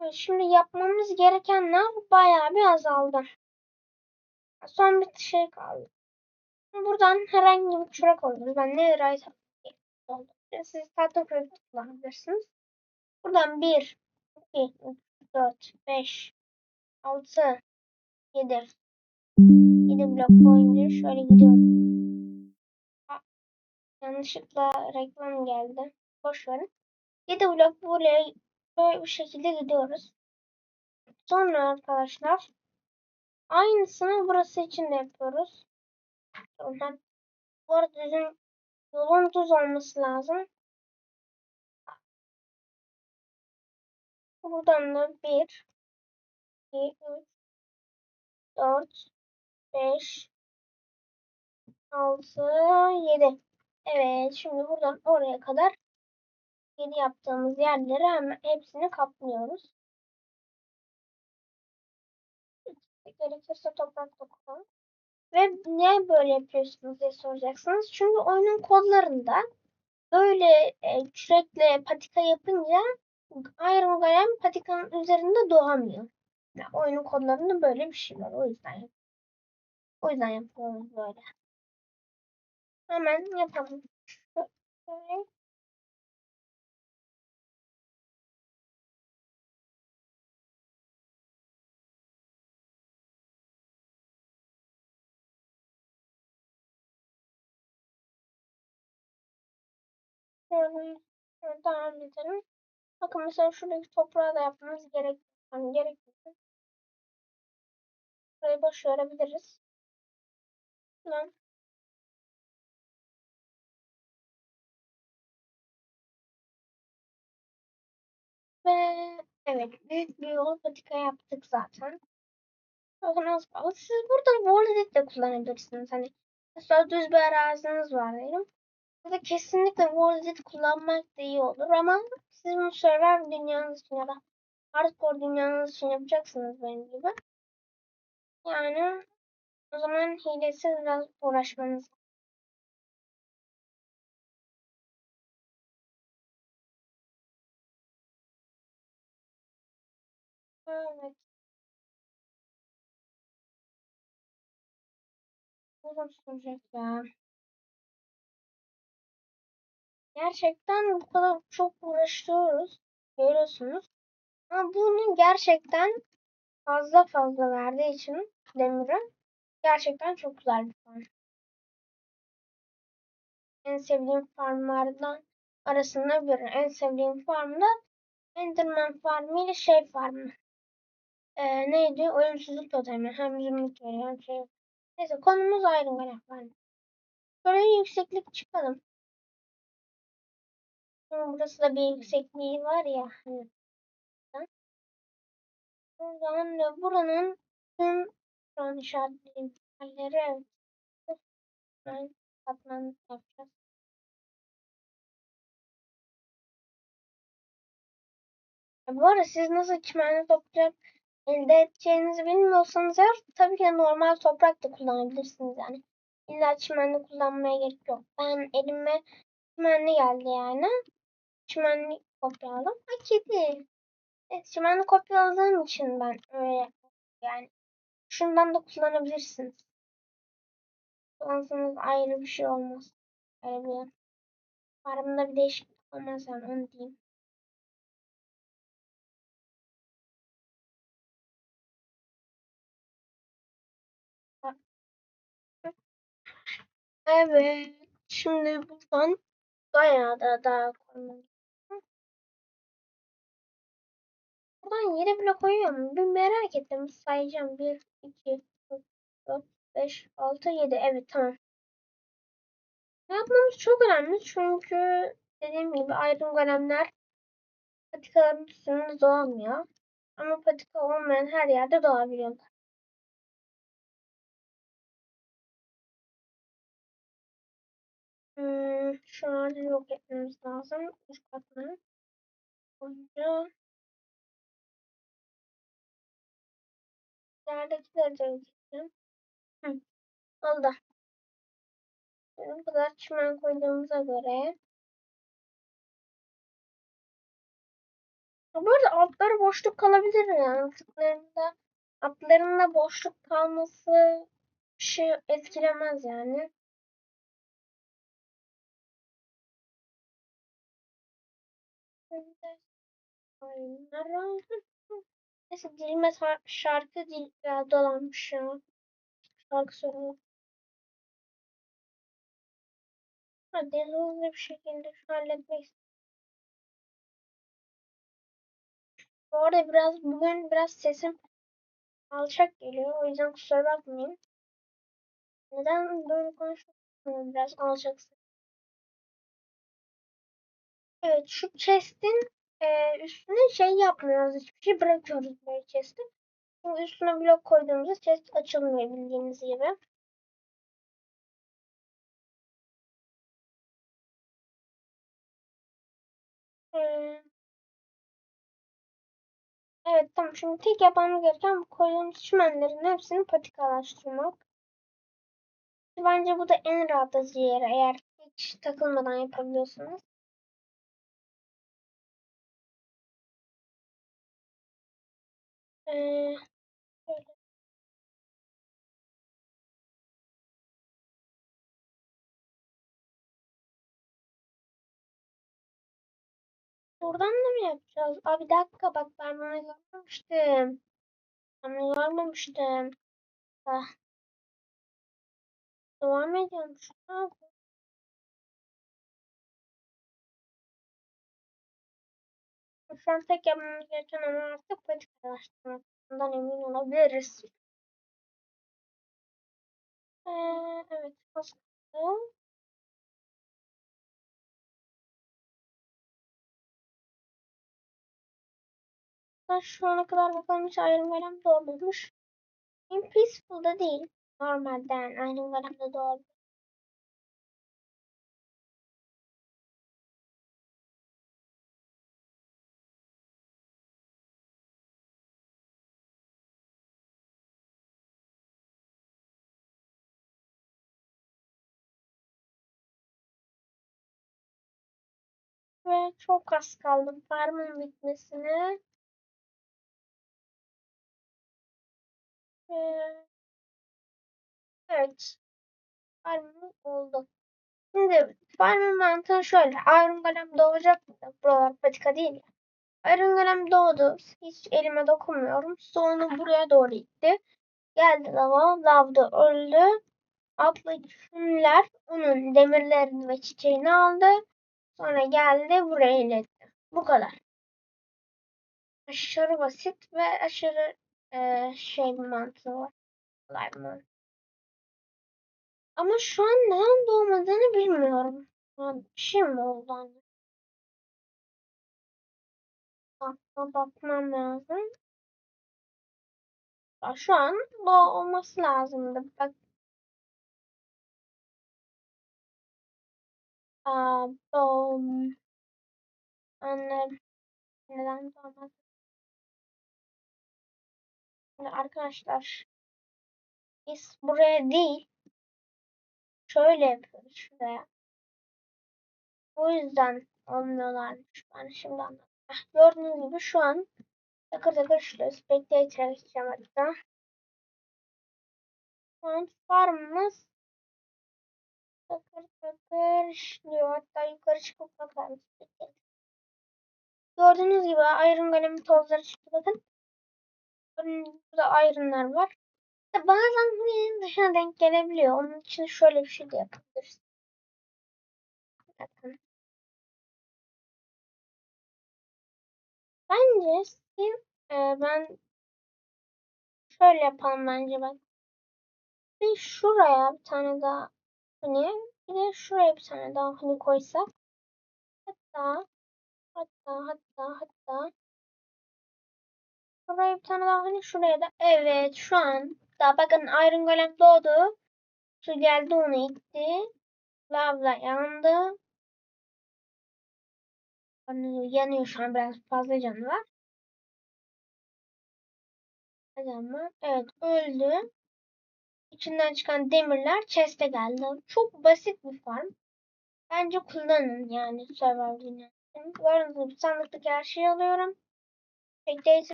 Evet, Şimdi yapmamız gerekenler bayağı bir azaldı. Son bir şey kaldı. Buradan herhangi bir küre koydunuz. Ben ne right oldu. Siz tahta kürek kullanabilirsiniz. Buradan 1, 2, 3, 4, 5, 6, 7. 7 blok boyunca şöyle gidiyorum. Yanlışlıkla reklam geldi. Boş verin. 7 blok buraya böyle bu şekilde gidiyoruz. Sonra arkadaşlar aynısını burası için de yapıyoruz. Sonra bu arada düzün yolun düz olması lazım. Buradan da 1 2 3 4 5 6 7 Evet şimdi buradan oraya kadar 7 yaptığımız yerleri hemen hepsini kaplıyoruz. Gerekirse toprak da kullanın. Ve niye böyle yapıyorsunuz diye soracaksınız. Çünkü oyunun kodlarında böyle e, kürekle patika yapınca Iron Golem patikanın üzerinde doğamıyor. Yani oyunun kodlarında böyle bir şey var. O yüzden o yüzden yapıyoruz böyle. Hemen yapalım. Şöyle. Şöyle, devam edelim. Bakın mesela şuradaki toprağı da yapmamız gerek. Yani gerekmiyor. Burayı boş verebiliriz. Lan. Ve evet büyük bir yol patika yaptık zaten. Bakın az kaldı. Siz burada Walled de kullanabilirsiniz. Hani mesela düz bir araziniz var diyelim. Burada kesinlikle Walled kullanmak da iyi olur ama siz bunu server dünyanız için ya da hardcore dünyanız için yapacaksınız benim gibi. Yani o zaman hilesiz biraz uğraşmanız Evet. Uzun sürecek ya. Gerçekten bu kadar çok uğraşıyoruz. Görüyorsunuz. Ama bunu gerçekten fazla fazla verdiği için demiri gerçekten çok güzel bir farm. En sevdiğim farmlardan arasında biri. En sevdiğim farm da Enderman farmı ile şey farmı. Ee, neydi? Ölümsüzlük totemi. Hem zümrüt veriyor hem şey. Neyse konumuz ayrı farmı. Şöyle yükseklik çıkalım. Burası da bir yüksekliği var ya. Hani. Buradan ve buranın tüm şu an işaretlediğim yerleri evet. katman yapacağız. Ya bu arada siz nasıl çimenli toprak elde edeceğinizi bilmiyorsanız eğer tabii ki normal toprak da kullanabilirsiniz yani. İlla çimenli kullanmaya gerek yok. Ben elime çimenli geldi yani. Çimenli kopyaladım. Ha kedi. Evet çimenli kopyaladığım için ben öyle yani. Şundan da kullanabilirsiniz. Kullansanız ayrı bir şey olmaz. Öyle bir farmında bir değişiklik olmaz yani onu diyeyim. Evet. Şimdi buradan bayağı da daha koymam. Buradan 7 blok koyuyor mu? Bir merak ettim. Sayacağım. 1, 2, 3, 4, 5, 6, 7. Evet tamam. Yapmamız çok önemli çünkü dediğim gibi ayrım golemler patikaların üstünde doğamıyor. Ama patika olmayan her yerde doğabiliyorlar. Hmm, şu an yok etmemiz lazım. Üst katmanı. Boyunca yerdekileri de ödeyeceğim. Hı, oldu. Bu kadar çimen koyduğumuza göre Bu arada altları boşluk kalabilir yani. Altlarında, altlarında boşluk kalması şey etkilemez yani. Neyse dilime şarkı dil ya, dolanmış ya. Şarkı söylüyorum. Hadi hızlı bir şekilde şunu halletmek istiyorum. Bu arada biraz bugün biraz sesim alçak geliyor. O yüzden kusura bakmayın. Neden böyle konuşuyorum? Biraz alçak. Evet şu chest'in e, üstüne şey yapmıyoruz. Hiçbir şey bırakıyoruz böyle chest'i. Çünkü üstüne blok koyduğumuzda chest açılmıyor bildiğiniz gibi. Ee, evet tamam şimdi tek yapmamız gereken bu koyduğumuz çimenlerin hepsini patikalaştırmak. Bence bu da en rahatlatıcı yeri eğer hiç takılmadan yapabiliyorsanız. Ee. Buradan da mı yapacağız? Abi dakika bak ben bunu görmemiştim. Ben bunu görmemiştim. Ah. Devam ediyormuş. Ne? Şu an tek yapmamız gereken ama artık patikalaştırmak. Bundan emin olabiliriz. Ee, evet. Basalım. Şu ana kadar bakalım hiç Iron Golem doğmamış. Peaceful'da değil. Normalden Iron Golem'de doğdu. Ve çok az kaldı farmın bitmesine. Evet. Farmımız oldu. Şimdi farmın mantığı şöyle. Iron Golem doğacak mı? Buralar patika değil ya. Iron Golem doğdu. Hiç elime dokunmuyorum. Sonra buraya doğru gitti. Geldi lava. Lavda öldü. Atlı şunlar onun demirlerini ve çiçeğini aldı. Sonra geldi buraya iletti. Bu kadar. Aşırı basit ve aşırı e, şey mantığı var. Kolay mantığı. Ama şu an neden doğmadığını bilmiyorum. Bir şey mi oldu anne? Aklıma bakmam lazım. Şu an olması lazımdı. Bak. Aa, bom. Anne. Neden? Şimdi arkadaşlar. Biz buraya değil. Şöyle yapıyoruz şuraya. O yüzden olmuyorlarmış. Ben şimdi anladım. Gördüğünüz gibi şu an takır takır işliyor. Spectator'a geçeceğim hatta. Şu an farmımız takır takır işliyor. Hatta yukarı çıkıp bakalım. Gördüğünüz gibi Iron Golem'in tozları çıktı bakın. Burada Iron'lar var. Bazen bu dışına denk gelebiliyor. Onun için şöyle bir şey de yapabiliriz. Bakın. Bence siz, e, ben şöyle yapalım bence bak. Bir şuraya bir tane daha hani bir de şuraya bir tane daha hani koysak. Hatta hatta hatta hatta Şuraya bir tane daha hani şuraya da. Evet şu an daha bakın Iron Golem doğdu. Su geldi onu itti. Lavla yandı. Yanıyor şu an biraz fazla canı var. Hadi ama. Evet öldü. İçinden çıkan demirler chest'e geldi. Çok basit bir farm. Bence kullanın yani Gördüğünüz gibi sandıktaki her şeyi alıyorum. Bekleyici